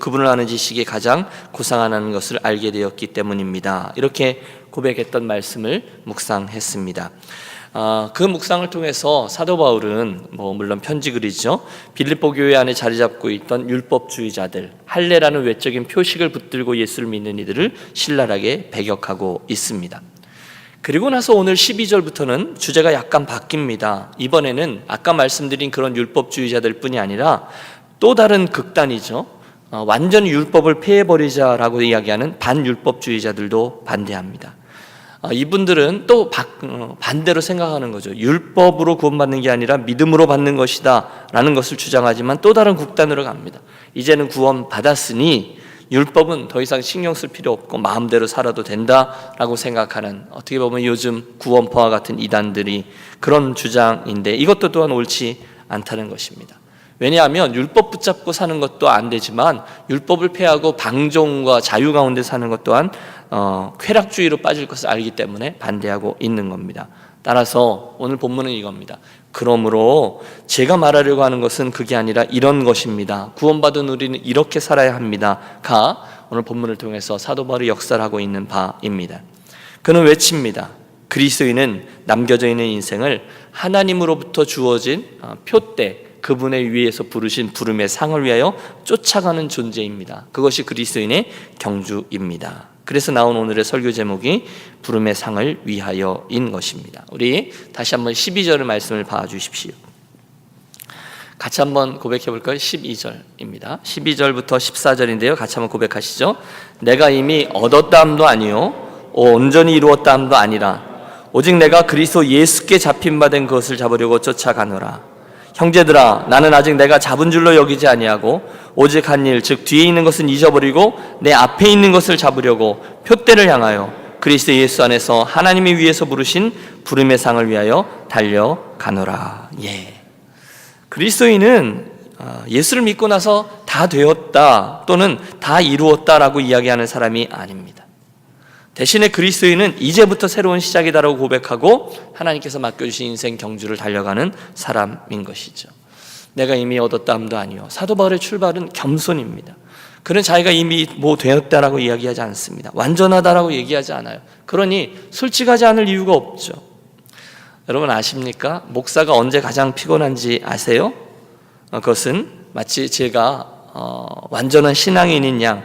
그분을 아는 지식이 가장 고상하다는 것을 알게 되었기 때문입니다. 이렇게 고백했던 말씀을 묵상했습니다. 아, 그 묵상을 통해서 사도 바울은 뭐 물론 편지 글이죠. 빌립보 교회 안에 자리 잡고 있던 율법주의자들 할례라는 외적인 표식을 붙들고 예수를 믿는 이들을 신랄하게 배격하고 있습니다. 그리고 나서 오늘 12절부터는 주제가 약간 바뀝니다. 이번에는 아까 말씀드린 그런 율법주의자들 뿐이 아니라 또 다른 극단이죠. 어, 완전히 율법을 폐해버리자라고 이야기하는 반율법주의자들도 반대합니다. 어, 이분들은 또 바- 어, 반대로 생각하는 거죠. 율법으로 구원받는 게 아니라 믿음으로 받는 것이다 라는 것을 주장하지만 또 다른 극단으로 갑니다. 이제는 구원 받았으니 율법은 더 이상 신경 쓸 필요 없고 마음대로 살아도 된다라고 생각하는 어떻게 보면 요즘 구원파와 같은 이단들이 그런 주장인데 이것도 또한 옳지 않다는 것입니다. 왜냐하면 율법 붙잡고 사는 것도 안 되지만 율법을 폐하고 방종과 자유 가운데 사는 것 또한 어, 쾌락주의로 빠질 것을 알기 때문에 반대하고 있는 겁니다. 따라서 오늘 본문은 이겁니다. 그러므로 제가 말하려고 하는 것은 그게 아니라 이런 것입니다. 구원받은 우리는 이렇게 살아야 합니다.가 오늘 본문을 통해서 사도 바울이 역사를 하고 있는 바입니다. 그는 외칩니다. 그리스도인은 남겨져 있는 인생을 하나님으로부터 주어진 어, 표대 그분의 위에서 부르신 부름의 상을 위하여 쫓아가는 존재입니다. 그것이 그리스도인의 경주입니다. 그래서 나온 오늘의 설교 제목이 부름의 상을 위하여인 것입니다. 우리 다시 한번 12절의 말씀을 봐 주십시오. 같이 한번 고백해 볼까요? 12절입니다. 12절부터 14절인데요. 같이 한번 고백하시죠. 내가 이미 얻었다함도 아니요 온전히 이루었다함도 아니라 오직 내가 그리스도 예수께 잡힌 바 된 것을 잡으려고 쫓아가노라. 형제들아 나는 아직 내가 잡은 줄로 여기지 아니하고 오직 한 일 즉 뒤에 있는 것은 잊어버리고 내 앞에 있는 것을 잡으려고 표대를 향하여 그리스도 예수 안에서 하나님이 위에서 부르신 부름의 상을 위하여 달려가노라. 예. 그리스도인은 어, 예수를 믿고 나서 다 되었다 또는 다 이루었다라고 이야기하는 사람이 아닙니다. 대신에 그리스도인은 이제부터 새로운 시작이다라고 고백하고 하나님께서 맡겨주신 인생 경주를 달려가는 사람인 것이죠. 내가 이미 얻었다 함도 아니요. 사도 바울의 출발은 겸손입니다. 그는 자기가 이미 뭐 되었다라고 이야기하지 않습니다. 완전하다라고 얘기하지 않아요. 그러니 솔직하지 않을 이유가 없죠. 여러분 아십니까? 목사가 언제 가장 피곤한지 아세요? 어, 그것은 마치 제가 어, 완전한 신앙인인 양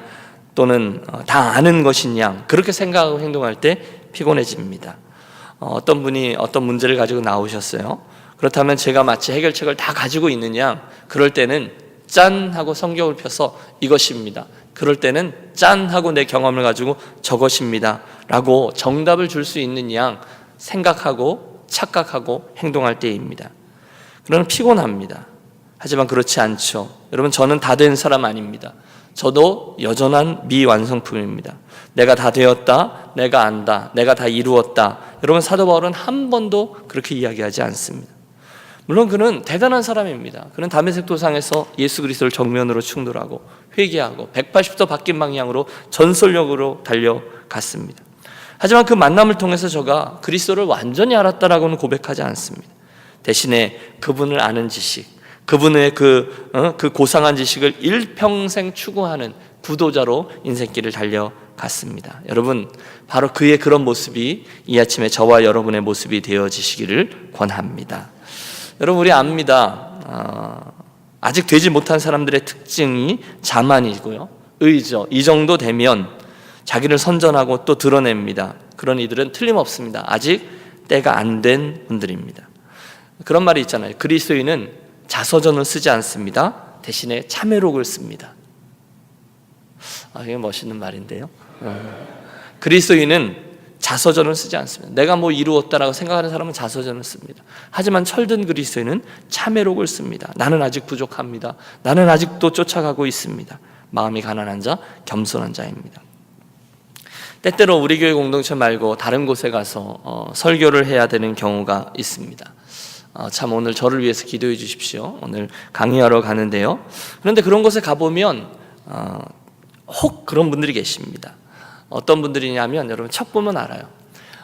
또는 어, 다 아는 양 그렇게 생각하고 행동할 때 피곤해집니다. 어, 어떤 분이 어떤 문제를 가지고 나오셨어요. 그렇다면 제가 마치 해결책을 다 가지고 있는 양 그럴 때는 짠 하고 성경을 펴서 이것입니다. 그럴 때는 짠 하고 내 경험을 가지고 저것입니다. 라고 정답을 줄 수 있는 양 생각하고 착각하고 행동할 때입니다. 그러면 피곤합니다. 하지만 그렇지 않죠. 여러분 저는 다 된 사람 아닙니다. 저도 여전한 미완성품입니다. 내가 다 되었다, 내가 안다, 내가 다 이루었다. 여러분 사도 바울은 한 번도 그렇게 이야기하지 않습니다. 물론 그는 대단한 사람입니다. 그는 다메섹 도상에서 예수 그리스도를 정면으로 충돌하고 회개하고 180도 바뀐 방향으로 전설력으로 달려갔습니다. 하지만 그 만남을 통해서 저가 그리스도를 완전히 알았다라고는 고백하지 않습니다. 대신에 그분을 아는 지식, 그분의 그, 어, 그 고상한 지식을 일평생 추구하는 구도자로 인생길을 달려갔습니다. 여러분, 바로 그의 그런 모습이 이 아침에 저와 여러분의 모습이 되어지시기를 권합니다. 여러분, 우리 압니다. 어, 아직 되지 못한 사람들의 특징이 자만이고요. 의죠. 이 정도 되면 자기를 선전하고 또 드러냅니다. 그런 이들은 틀림없습니다. 아직 때가 안 된 분들입니다. 그런 말이 있잖아요. 그리스도인은 자서전을 쓰지 않습니다. 대신에 참회록을 씁니다. 아, 이게 멋있는 말인데요. 어. 그리스도인은 자서전을 쓰지 않습니다. 내가 뭐 이루었다라고 생각하는 사람은 자서전을 씁니다. 하지만 철든 그리스도인은 참회록을 씁니다. 나는 아직 부족합니다. 나는 아직도 쫓아가고 있습니다. 마음이 가난한 자, 겸손한 자입니다. 때때로 우리 교회 공동체 말고 다른 곳에 가서 어, 설교를 해야 되는 경우가 있습니다. 어, 참 오늘 저를 위해서 기도해 주십시오. 오늘 강의하러 가는데요. 그런데 그런 곳에 가보면 어, 혹 그런 분들이 계십니다. 어떤 분들이냐면 여러분 첫 보면 알아요.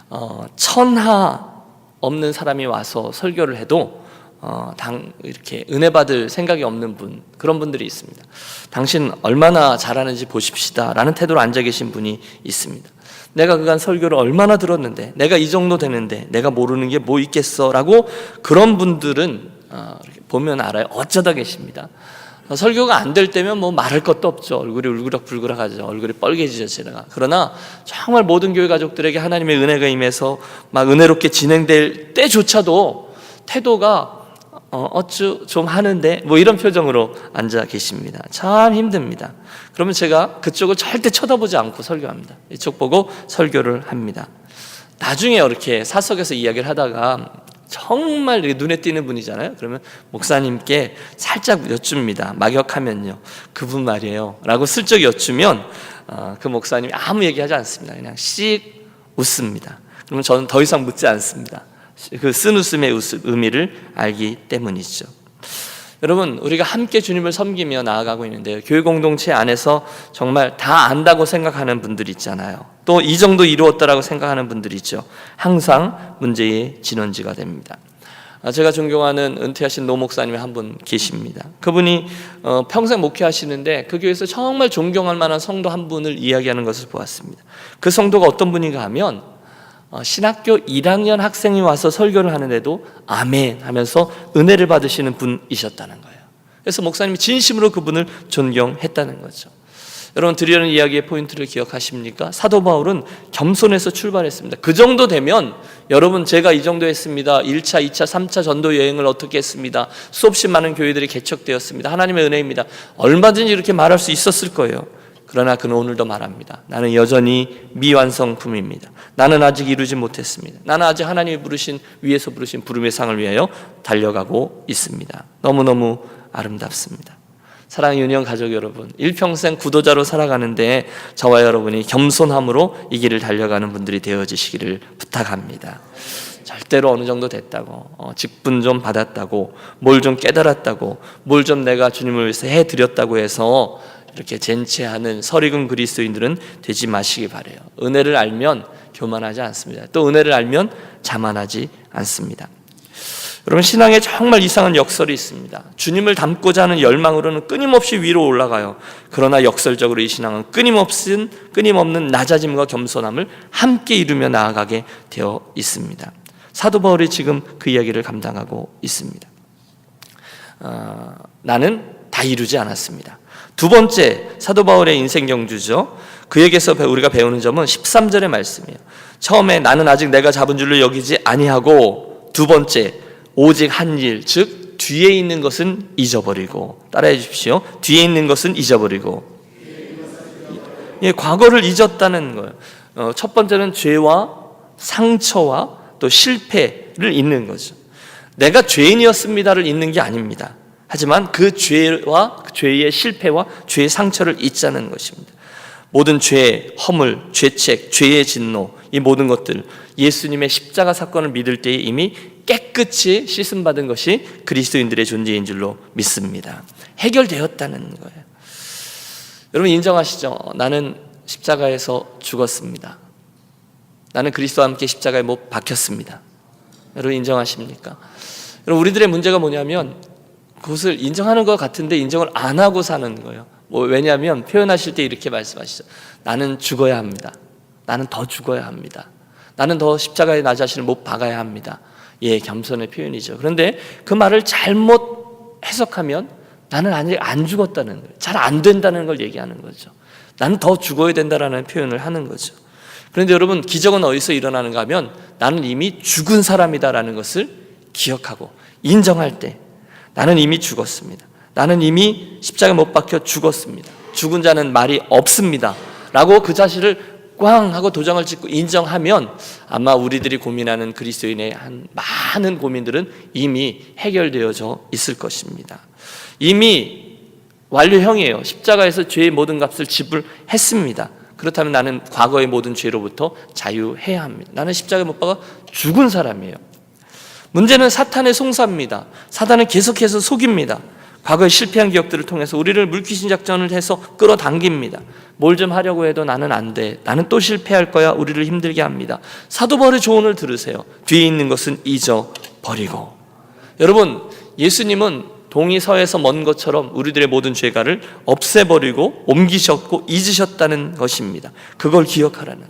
어, 천하 없는 사람이 와서 설교를 해도 어, 당 이렇게 은혜 받을 생각이 없는 분 그런 분들이 있습니다. 당신 얼마나 잘하는지 보십시다 라는 태도로 앉아 계신 분이 있습니다. 내가 그간 설교를 얼마나 들었는데 내가 이 정도 되는데 내가 모르는 게 뭐 있겠어 라고 그런 분들은 어, 보면 알아요. 어쩌다 계십니다. 어, 설교가 안 될 때면 뭐 말할 것도 없죠. 얼굴이 울그락불그락하죠. 얼굴이 뻘개지죠, 제가. 그러나 정말 모든 교회 가족들에게 하나님의 은혜가 임해서 막 은혜롭게 진행될 때조차도 태도가 어, 어쭈 좀 하는데 뭐 이런 표정으로 앉아 계십니다. 참 힘듭니다. 그러면 제가 그쪽을 절대 쳐다보지 않고 설교합니다. 이쪽 보고 설교를 합니다. 나중에 이렇게 사석에서 이야기를 하다가 정말 눈에 띄는 분이잖아요. 그러면 목사님께 살짝 여쭙니다. 막역하면요. 그분 말이에요. 라고 슬쩍 여쭈면 어, 그 목사님이 아무 얘기하지 않습니다. 그냥 씩 웃습니다. 그러면 저는 더 이상 묻지 않습니다. 그 쓴 웃음의 웃음, 의미를 알기 때문이죠. 여러분, 우리가 함께 주님을 섬기며 나아가고 있는데요. 교회 공동체 안에서 정말 다 안다고 생각하는 분들 있잖아요. 또 이 정도 이루었다라고 생각하는 분들 있죠. 항상 문제의 진원지가 됩니다. 아, 제가 존경하는 은퇴하신 노 목사님이 한 분 계십니다. 그분이 어, 평생 목회하시는데 그 교회에서 정말 존경할 만한 성도 한 분을 이야기하는 것을 보았습니다. 그 성도가 어떤 분인가 하면 어, 신학교 1학년 학생이 와서 설교를 하는데도 아멘 하면서 은혜를 받으시는 분이셨다는 거예요. 그래서 목사님이 진심으로 그분을 존경했다는 거죠. 여러분 드리려는 이야기의 포인트를 기억하십니까? 사도 바울은 겸손해서 출발했습니다. 그 정도 되면 여러분 제가 이 정도 했습니다. 1차, 2차, 3차 전도 여행을 어떻게 했습니다. 수없이 많은 교회들이 개척되었습니다. 하나님의 은혜입니다. 얼마든지 이렇게 말할 수 있었을 거예요. 그러나 그는 오늘도 말합니다. 나는 여전히 미완성품입니다. 나는 아직 이루지 못했습니다. 나는 아직 하나님이 부르신 위에서 부르신 부름의 상을 위하여 달려가고 있습니다. 너무너무 아름답습니다. 사랑하는 유니온 가족 여러분, 일평생 구도자로 살아가는데 저와 여러분이 겸손함으로 이 길을 달려가는 분들이 되어지시기를 부탁합니다. 절대로 어느 정도 됐다고, 어, 직분 좀 받았다고, 뭘 좀 깨달았다고, 뭘 좀 내가 주님을 위해서 해드렸다고 해서 이렇게 젠체하는 설익은 그리스도인들은 되지 마시기 바래요. 은혜를 알면 교만하지 않습니다. 또 은혜를 알면 자만하지 않습니다. 여러분 신앙에 정말 이상한 역설이 있습니다. 주님을 닮고자 하는 열망으로는 끊임없이 위로 올라가요. 그러나 역설적으로 이 신앙은 끊임없은 끊임없는 낮아짐과 겸손함을 함께 이루며 나아가게 되어 있습니다. 사도 바울이 지금 그 이야기를 감당하고 있습니다. 어, 나는 다 이루지 않았습니다. 두 번째 사도 바울의 인생 경주죠. 그에게서 우리가 배우는 점은 13절의 말씀이에요. 처음에 나는 아직 내가 잡은 줄로 여기지 아니하고 두 번째 오직 한 일, 즉 뒤에 있는 것은 잊어버리고 따라해 주십시오. 뒤에 있는 것은 잊어버리고 예, 과거를 잊었다는 거예요. 어, 첫 번째는 죄와 상처와 또 실패를 잊는 거죠. 내가 죄인이었습니다를 잊는 게 아닙니다. 하지만 그 죄와 그 죄의 실패와 죄의 상처를 잊자는 것입니다. 모든 죄, 허물, 죄책, 죄의 진노, 이 모든 것들 예수님의 십자가 사건을 믿을 때에 이미 깨끗이 씻음 받은 것이 그리스도인들의 존재인 줄로 믿습니다. 해결되었다는 거예요. 여러분 인정하시죠? 나는 십자가에서 죽었습니다. 나는 그리스도와 함께 십자가에 못 박혔습니다. 여러분 인정하십니까? 여러분 우리들의 문제가 뭐냐면 그것을 인정하는 것 같은데 인정을 안 하고 사는 거예요. 뭐 왜냐하면 표현하실 때 이렇게 말씀하시죠. 나는 죽어야 합니다. 나는 더 죽어야 합니다. 나는 더 십자가에 나 자신을 못 박아야 합니다. 예, 겸손의 표현이죠. 그런데 그 말을 잘못 해석하면 나는 아직 안 죽었다는 거예요. 잘 안 된다는 걸 얘기하는 거죠. 나는 더 죽어야 된다라는 표현을 하는 거죠. 그런데 여러분 기적은 어디서 일어나는가 하면 나는 이미 죽은 사람이다라는 것을 기억하고 인정할 때 나는 이미 죽었습니다. 나는 이미 십자가에 못 박혀 죽었습니다. 죽은 자는 말이 없습니다. 라고 그 자신을 꽝 하고 도장을 찍고 인정하면 아마 우리들이 고민하는 그리스도인의 한 많은 고민들은 이미 해결되어져 있을 것입니다. 이미 완료형이에요. 십자가에서 죄의 모든 값을 지불했습니다. 그렇다면 나는 과거의 모든 죄로부터 자유해야 합니다. 나는 십자가에 못 박아 죽은 사람이에요. 문제는 사탄의 송사입니다. 사탄은 계속해서 속입니다. 과거에 실패한 기억들을 통해서 우리를 물귀신 작전을 해서 끌어당깁니다. 뭘 좀 하려고 해도 나는 안 돼. 나는 또 실패할 거야. 우리를 힘들게 합니다. 사도 바울의 조언을 들으세요. 뒤에 있는 것은 잊어버리고. 여러분, 예수님은 동이 서에서 먼 것처럼 우리들의 모든 죄가를 없애버리고 옮기셨고 잊으셨다는 것입니다. 그걸 기억하라는.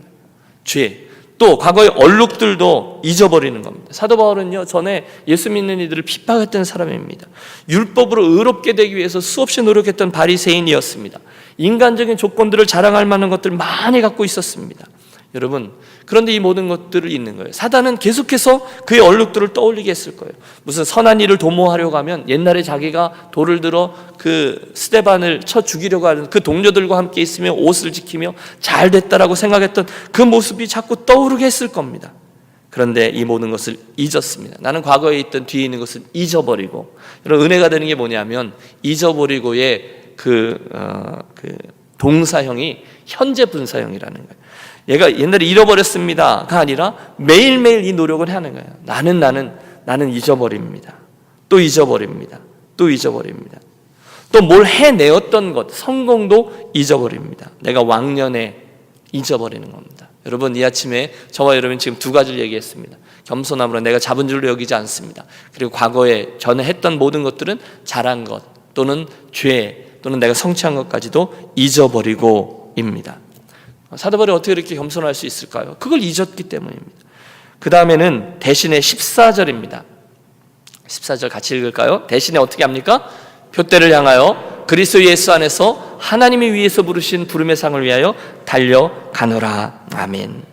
죄. 또 과거의 얼룩들도 잊어버리는 겁니다. 사도 바울은요 전에 예수 믿는 이들을 핍박했던 사람입니다. 율법으로 의롭게 되기 위해서 수없이 노력했던 바리새인이었습니다. 인간적인 조건들을 자랑할 만한 것들 많이 갖고 있었습니다. 여러분 그런데 이 모든 것들을 잊는 거예요. 사단은 계속해서 그의 얼룩들을 떠올리게 했을 거예요. 무슨 선한 일을 도모하려고 하면 옛날에 자기가 돌을 들어 그 스테반을 쳐 죽이려고 하는 그 동료들과 함께 있으며 옷을 지키며 잘 됐다라고 생각했던 그 모습이 자꾸 떠오르게 했을 겁니다. 그런데 이 모든 것을 잊었습니다. 나는 과거에 있던 뒤에 있는 것을 잊어버리고 여러분 은혜가 되는 게 뭐냐면 잊어버리고의 그, 어, 그 동사형이 현재 분사형이라는 거예요. 얘가 옛날에 잃어버렸습니다가 아니라 매일매일 이 노력을 하는 거예요. 나는 나는 나는 잊어버립니다. 또 잊어버립니다. 또 잊어버립니다. 또 뭘 해내었던 것, 성공도 잊어버립니다. 내가 왕년에 잊어버리는 겁니다. 여러분 이 아침에 저와 여러분 지금 두 가지를 얘기했습니다. 겸손함으로 내가 잡은 줄로 여기지 않습니다. 그리고 과거에 전에 했던 모든 것들은 잘한 것 또는 죄 또는 내가 성취한 것까지도 잊어버리고입니다. 사도 바울이 어떻게 이렇게 겸손할 수 있을까요? 그걸 잊었기 때문입니다. 그 다음에는 대신에 14절입니다. 14절 같이 읽을까요? 대신에 어떻게 합니까? 표대를 향하여 그리스도 예수 안에서 하나님이 위에서 부르신 부름의 상을 위하여 달려가노라. 아멘.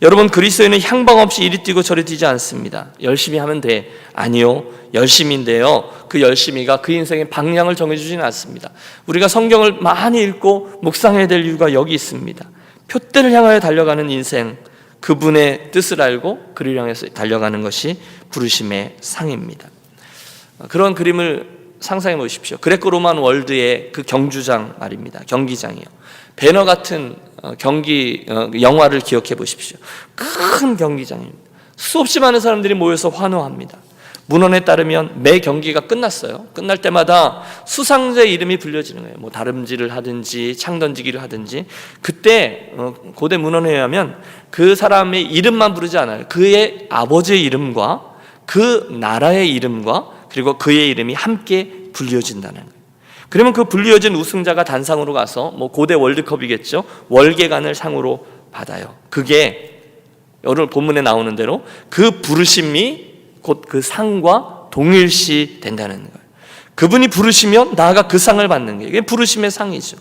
여러분 그리스도에는 향방 없이 이리 뛰고 저리 뛰지 않습니다. 열심히 하면 돼. 아니요. 열심인데요. 그 열심히가 그 인생의 방향을 정해 주지는 않습니다. 우리가 성경을 많이 읽고 묵상해야 될 이유가 여기 있습니다. 표대를 향하여 달려가는 인생, 그분의 뜻을 알고 그를 향해서 달려가는 것이 부르심의 상입니다. 그런 그림을 상상해 보십시오. 그레코 로만 월드의 그 경주장 말입니다. 경기장이요. 배너 같은 어, 경기 어, 영화를 기억해 보십시오. 큰 경기장입니다. 수없이 많은 사람들이 모여서 환호합니다. 문헌에 따르면 매 경기가 끝났어요. 끝날 때마다 수상자 이름이 불려지는 거예요. 뭐 다름질을 하든지 창 던지기를 하든지 그때 어, 고대 문헌에 의하면 그 사람의 이름만 부르지 않아요. 그의 아버지의 이름과 그 나라의 이름과 그리고 그의 이름이 함께 불려진다는 거예요. 그러면 그 불리어진 우승자가 단상으로 가서 뭐 고대 월드컵이겠죠. 월계관을 상으로 받아요. 그게 오늘 본문에 나오는 대로 그 부르심이 곧 그 상과 동일시 된다는 거예요. 그분이 부르시면 나아가 그 상을 받는 게 이게 부르심의 상이죠.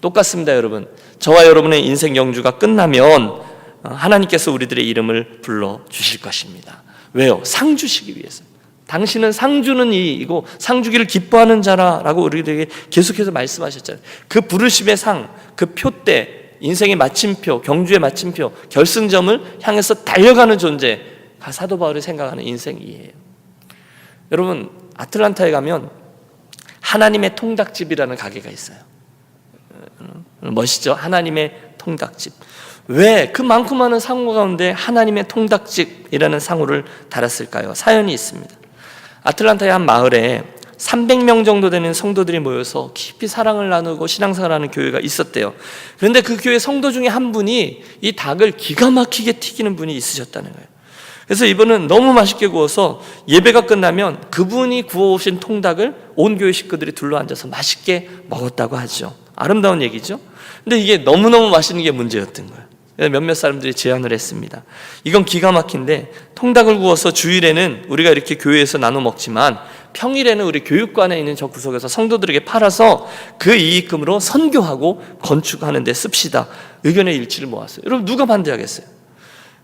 똑같습니다, 여러분. 저와 여러분의 인생 영주가 끝나면 하나님께서 우리들의 이름을 불러 주실 것입니다. 왜요? 상 주시기 위해서. 당신은 상 주는 이이고 상 주기를 기뻐하는 자라라고 우리들에게 계속해서 말씀하셨잖아요. 그 부르심의 상, 그 표대, 인생의 마침표, 경주의 마침표, 결승점을 향해서 달려가는 존재, 사도 바울이 생각하는 인생이에요. 여러분 아틀란타에 가면 하나님의 통닭집이라는 가게가 있어요. 멋있죠? 하나님의 통닭집. 왜그 많고 많은 상호 가운데 하나님의 통닭집이라는 상호를 달았을까요? 사연이 있습니다. 아틀란타의 한 마을에 300명 정도 되는 성도들이 모여서 깊이 사랑을 나누고 신앙생활하는 교회가 있었대요. 그런데 그 교회 성도 중에 한 분이 이 닭을 기가 막히게 튀기는 분이 있으셨다는 거예요. 그래서 이분은 너무 맛있게 구워서 예배가 끝나면 그분이 구워오신 통닭을 온 교회 식구들이 둘러앉아서 맛있게 먹었다고 하죠. 아름다운 얘기죠. 근데 이게 너무너무 맛있는 게 문제였던 거예요. 몇몇 사람들이 제안을 했습니다. 이건 기가 막힌데 통닭을 구워서 주일에는 우리가 이렇게 교회에서 나눠 먹지만 평일에는 우리 교육관에 있는 저 구석에서 성도들에게 팔아서 그 이익금으로 선교하고 건축하는 데 씁시다. 의견의 일치를 모았어요. 여러분 누가 반대하겠어요?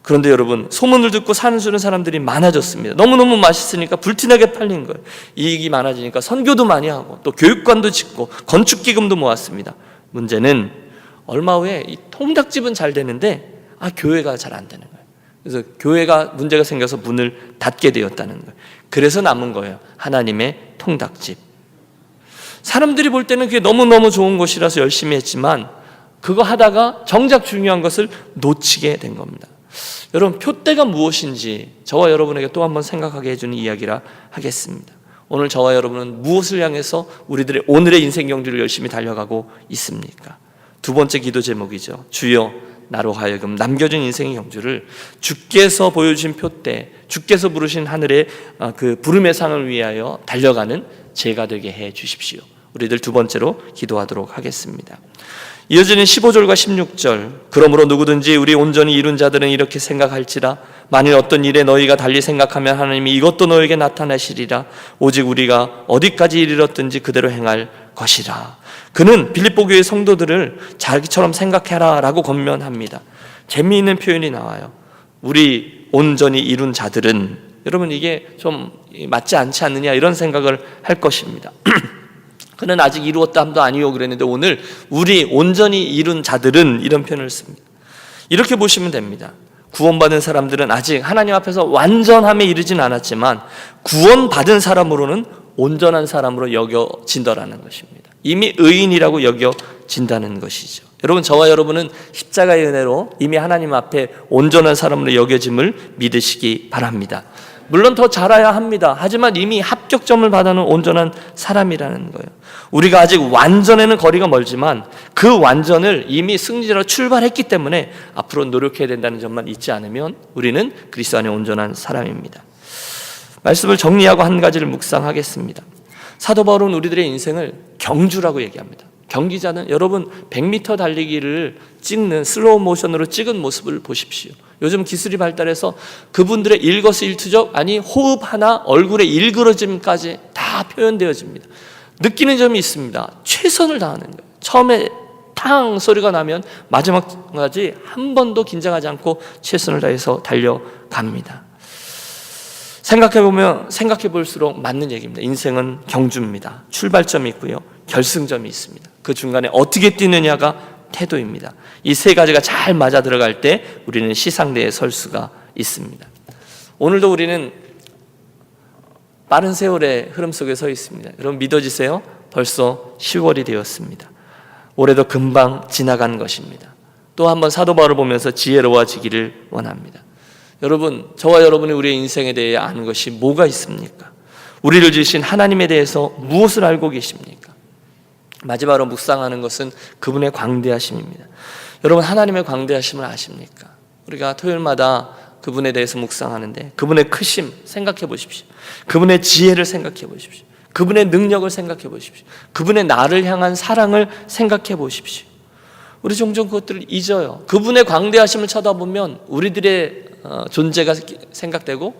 그런데 여러분 소문을 듣고 사는 사람들이 많아졌습니다. 너무너무 맛있으니까 불티나게 팔린 거예요. 이익이 많아지니까 선교도 많이 하고 또 교육관도 짓고 건축 기금도 모았습니다. 문제는 얼마 후에 이 통닭집은 잘 되는데 아 교회가 잘 안 되는 거예요. 그래서 교회가 문제가 생겨서 문을 닫게 되었다는 거예요. 그래서 남은 거예요. 하나님의 통닭집. 사람들이 볼 때는 그게 너무너무 좋은 곳이라서 열심히 했지만 그거 하다가 정작 중요한 것을 놓치게 된 겁니다. 여러분 표대가 무엇인지 저와 여러분에게 또 한번 생각하게 해주는 이야기라 하겠습니다. 오늘 저와 여러분은 무엇을 향해서 우리들의 오늘의 인생 경주를 열심히 달려가고 있습니까? 두 번째 기도 제목이죠. 주여 나로 하여금 남겨진 인생의 경주를 주께서 보여주신 표대, 주께서 부르신 하늘의 아, 그 부름의 상을 위하여 달려가는 제가 되게 해 주십시오. 우리들 두 번째로 기도하도록 하겠습니다. 이어지는 15절과 16절. 그러므로 누구든지 우리 온전히 이룬 자들은 이렇게 생각할지라 만일 어떤 일에 너희가 달리 생각하면 하나님이 이것도 너에게 나타내시리라 오직 우리가 어디까지 이르렀든지 그대로 행할 것이라. 그는 빌립보 교회 성도들을 자기처럼 생각해라라고 권면합니다. 재미있는 표현이 나와요. 우리 온전히 이룬 자들은 여러분 이게 좀 맞지 않지 않느냐 이런 생각을 할 것입니다. 그는 아직 이루었다 함도 아니요 그랬는데 오늘 우리 온전히 이룬 자들은 이런 표현을 씁니다. 이렇게 보시면 됩니다. 구원받은 사람들은 아직 하나님 앞에서 완전함에 이르진 않았지만 구원받은 사람으로는 온전한 사람으로 여겨진다라는 것입니다. 이미 의인이라고 여겨진다는 것이죠. 여러분 저와 여러분은 십자가의 은혜로 이미 하나님 앞에 온전한 사람으로 여겨짐을 믿으시기 바랍니다. 물론 더 잘해야 합니다. 하지만 이미 합격점을 받아놓은 온전한 사람이라는 거예요. 우리가 아직 완전에는 거리가 멀지만 그 완전을 이미 승리자로 출발했기 때문에 앞으로 노력해야 된다는 점만 잊지 않으면 우리는 그리스도 안에 온전한 사람입니다. 말씀을 정리하고 한 가지를 묵상하겠습니다. 사도 바울은 우리들의 인생을 경주라고 얘기합니다. 경기자는 여러분 100m 달리기를 찍는 슬로우 모션으로 찍은 모습을 보십시오. 요즘 기술이 발달해서 그분들의 일거수일투족 아니 호흡 하나 얼굴의 일그러짐까지 다 표현되어집니다. 느끼는 점이 있습니다. 최선을 다하는 거예요. 처음에 탕 소리가 나면 마지막까지 한 번도 긴장하지 않고 최선을 다해서 달려갑니다. 생각해 보면 생각해 볼수록 맞는 얘기입니다. 인생은 경주입니다. 출발점이 있고요. 결승점이 있습니다. 그 중간에 어떻게 뛰느냐가 태도입니다. 이 세 가지가 잘 맞아 들어갈 때 우리는 시상대에 설 수가 있습니다. 오늘도 우리는 빠른 세월의 흐름 속에 서 있습니다. 여러분 믿어지세요? 벌써 10월이 되었습니다. 올해도 금방 지나간 것입니다. 또 한번 사도 바울을 보면서 지혜로워지기를 원합니다. 여러분, 저와 여러분이 우리의 인생에 대해 아는 것이 뭐가 있습니까? 우리를 지으신 하나님에 대해서 무엇을 알고 계십니까? 마지막으로 묵상하는 것은 그분의 광대하심입니다. 여러분, 하나님의 광대하심을 아십니까? 우리가 토요일마다 그분에 대해서 묵상하는데 그분의 크심 생각해 보십시오. 그분의 지혜를 생각해 보십시오. 그분의 능력을 생각해 보십시오. 그분의 나를 향한 사랑을 생각해 보십시오. 우리 종종 그것들을 잊어요. 그분의 광대하심을 쳐다보면 우리들의 어, 존재가 생각되고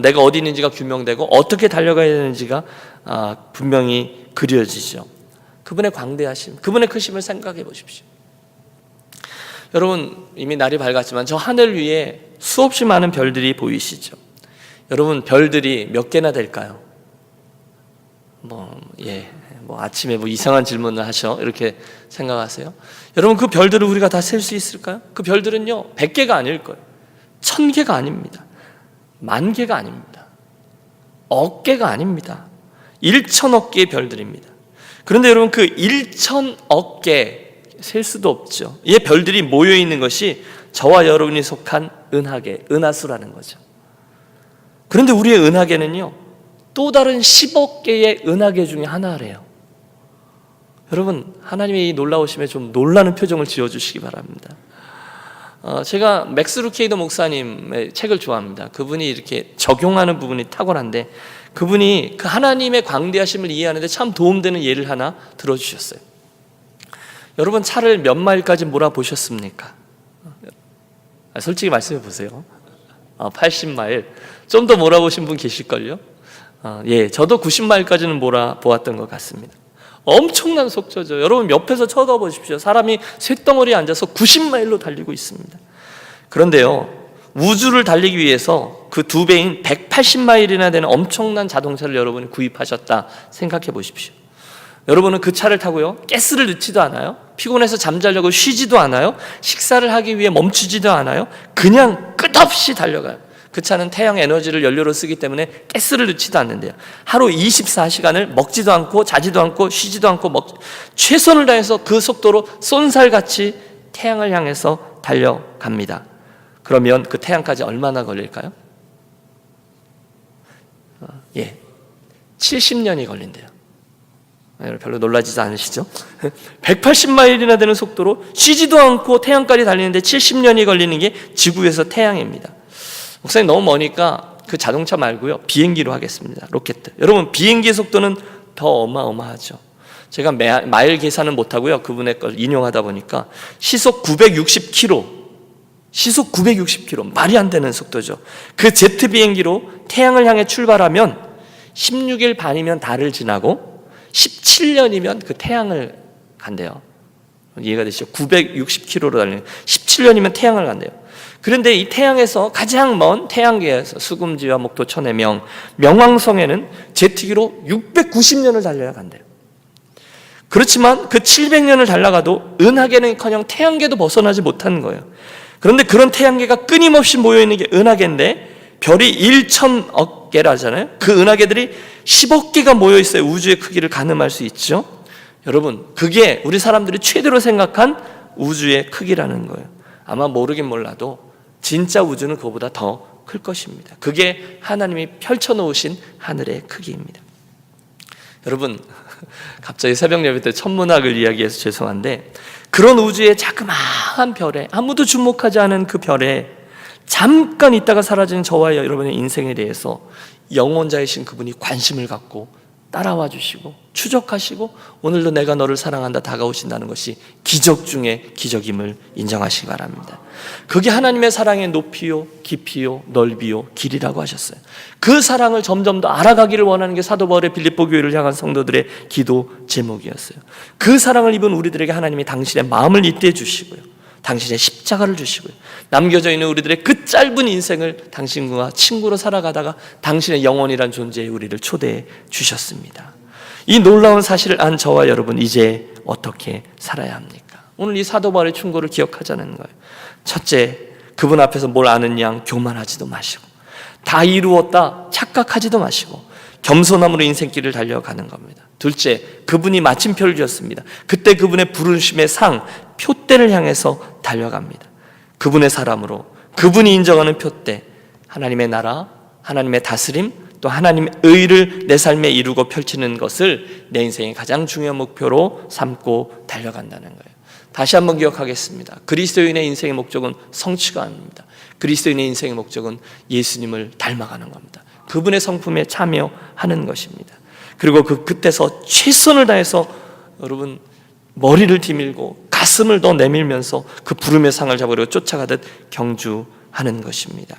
내가 어디 있는지가 규명되고 어떻게 달려가야 되는지가 아, 분명히 그려지죠. 그분의 광대하심, 그분의 크심을 생각해 보십시오. 여러분 이미 날이 밝았지만 저 하늘 위에 수없이 많은 별들이 보이시죠. 여러분 별들이 몇 개나 될까요? 뭐 예, 뭐 아침에 뭐 이상한 질문을 하셔 이렇게 생각하세요. 여러분 그 별들을 우리가 다 셀 수 있을까요? 그 별들은요 100개가 아닐 거예요. 천 개가 아닙니다. 만 개가 아닙니다. 억 개가 아닙니다. 일천억 개의 별들입니다. 그런데 여러분 그 일천억 개 셀 수도 없죠. 이 별들이 모여 있는 것이 저와 여러분이 속한 은하계, 은하수라는 거죠. 그런데 우리의 은하계는요, 또 다른 10억 개의 은하계 중에 하나래요. 여러분, 하나님의 이 놀라우심에 좀 놀라는 표정을 지어주시기 바랍니다. 어, 제가 맥스 루케이더 목사님의 책을 좋아합니다. 그분이 이렇게 적용하는 부분이 탁월한데, 그분이 그 하나님의 광대하심을 이해하는데 참 도움되는 예를 하나 들어주셨어요. 여러분, 차를 몇 마일까지 몰아보셨습니까? 아, 솔직히 말씀해 보세요. 아, 80마일. 좀 더 몰아보신 분 계실걸요? 아, 예, 저도 90마일까지는 몰아보았던 것 같습니다. 엄청난 속도죠. 여러분 옆에서 쳐다보십시오. 사람이 쇳덩어리에 앉아서 90마일로 달리고 있습니다. 그런데요, 우주를 달리기 위해서 그 두 배인 180마일이나 되는 엄청난 자동차를 여러분이 구입하셨다 생각해 보십시오. 여러분은 그 차를 타고요, 가스를 넣지도 않아요. 피곤해서 잠자려고 쉬지도 않아요. 식사를 하기 위해 멈추지도 않아요. 그냥 끝없이 달려가요. 그 차는 태양 에너지를 연료로 쓰기 때문에 가스를 넣지도 않는데요. 하루 24시간을 먹지도 않고 자지도 않고 쉬지도 않고 먹, 최선을 다해서 그 속도로 쏜살같이 태양을 향해서 달려갑니다. 그러면 그 태양까지 얼마나 걸릴까요? 어, 예. 70년이 걸린대요. 네, 별로 놀라지도 않으시죠? 180마일이나 되는 속도로 쉬지도 않고 태양까지 달리는데 70년이 걸리는 게 지구에서 태양입니다. 목사님 너무 머니까 그 자동차 말고요. 비행기로 하겠습니다. 로켓. 여러분 비행기의 속도는 더 어마어마하죠. 제가 매- 마일 계산은 못하고요. 그분의 걸 인용하다 보니까 시속 960km 시속 960km 말이 안 되는 속도죠. 그 제트 비행기로 태양을 향해 출발하면 16일 반이면 달을 지나고 17년이면 그 태양을 간대요. 이해가 되시죠? 960km로 달리는 17년이면 태양을 간대요. 그런데 이 태양에서 가장 먼 태양계에서 수금지와 목도 천해명 명왕성에는 제트기로 690년을 달려야 간대요. 그렇지만 그 700년을 달려가도 은하계는커녕 태양계도 벗어나지 못하는 거예요. 그런데 그런 태양계가 끊임없이 모여 있는 게 은하계인데 별이 1천억 개라잖아요. 그 은하계들이 10억 개가 모여 있어요. 우주의 크기를 가늠할 수 있죠. 여러분, 그게 우리 사람들이 최대로 생각한 우주의 크기라는 거예요. 아마 모르긴 몰라도 진짜 우주는 그보다 더 클 것입니다. 그게 하나님이 펼쳐 놓으신 하늘의 크기입니다. 여러분, 갑자기 새벽 예배 때 천문학을 이야기해서 죄송한데 그런 우주의 자그마한 별에 아무도 주목하지 않은 그 별에 잠깐 있다가 사라지는 저와 여러분의 인생에 대해서 영원자이신 그분이 관심을 갖고 따라와 주시고 추적하시고 오늘도 내가 너를 사랑한다 다가오신다는 것이 기적 중에 기적임을 인정하시기 바랍니다. 그게 하나님의 사랑의 높이요, 깊이요, 넓이요, 길이라고 하셨어요. 그 사랑을 점점 더 알아가기를 원하는 게 사도 바울의 빌립보 교회를 향한 성도들의 기도 제목이었어요. 그 사랑을 입은 우리들에게 하나님이 당신의 마음을 잇대 주시고요. 당신의 십자가를 주시고요. 남겨져 있는 우리들의 그 짧은 인생을 당신과 친구로 살아가다가 당신의 영원이란 존재에 우리를 초대해 주셨습니다. 이 놀라운 사실을 안 저와 여러분 이제 어떻게 살아야 합니까? 오늘 이 사도 바울의 충고를 기억하자는 거예요. 첫째, 그분 앞에서 뭘 아는 양 교만하지도 마시고 다 이루었다 착각하지도 마시고 겸손함으로 인생길을 달려가는 겁니다. 둘째, 그분이 마침표를 주었습니다. 그때 그분의 부르심의 상, 표대를 향해서 달려갑니다. 그분의 사람으로, 그분이 인정하는 표대, 하나님의 나라, 하나님의 다스림, 또 하나님의 의를 내 삶에 이루고 펼치는 것을 내 인생의 가장 중요한 목표로 삼고 달려간다는 거예요. 다시 한번 기억하겠습니다. 그리스도인의 인생의 목적은 성취가 아닙니다. 그리스도인의 인생의 목적은 예수님을 닮아가는 겁니다. 그분의 성품에 참여하는 것입니다. 그리고 그 끝에서 최선을 다해서 여러분 머리를 디밀고 가슴을 더 내밀면서 그 부름의 상을 잡으려 쫓아가듯 경주하는 것입니다.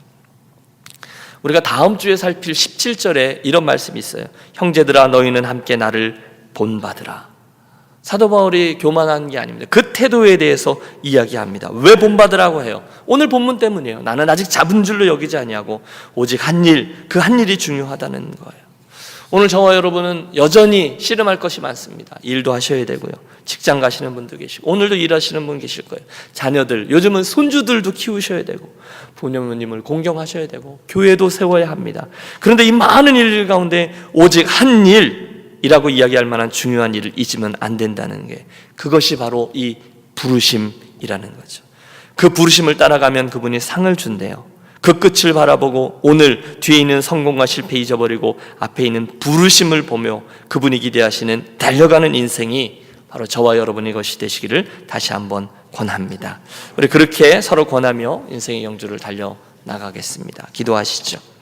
우리가 다음 주에 살필 17절에 이런 말씀이 있어요. 형제들아 너희는 함께 나를 본받으라. 사도 바울이 교만한 게 아닙니다. 그 태도에 대해서 이야기합니다. 왜 본받으라고 해요? 오늘 본문 때문이에요. 나는 아직 잡은 줄로 여기지 아니하고 오직 한 일, 그 한 일이 중요하다는 거예요. 오늘 저와 여러분은 여전히 씨름할 것이 많습니다. 일도 하셔야 되고요. 직장 가시는 분도 계시고 오늘도 일하시는 분 계실 거예요. 자녀들, 요즘은 손주들도 키우셔야 되고 부모님을 공경하셔야 되고 교회도 세워야 합니다. 그런데 이 많은 일 가운데 오직 한 일이라고 이야기할 만한 중요한 일을 잊으면 안 된다는 게 그것이 바로 이 부르심이라는 거죠. 그 부르심을 따라가면 그분이 상을 준대요. 그 끝을 바라보고 오늘 뒤에 있는 성공과 실패 잊어버리고 앞에 있는 부르심을 보며 그분이 기대하시는 달려가는 인생이 바로 저와 여러분의 것이 되시기를 다시 한번 권합니다. 우리 그렇게 서로 권하며 인생의 영주를 달려 나가겠습니다. 기도하시죠.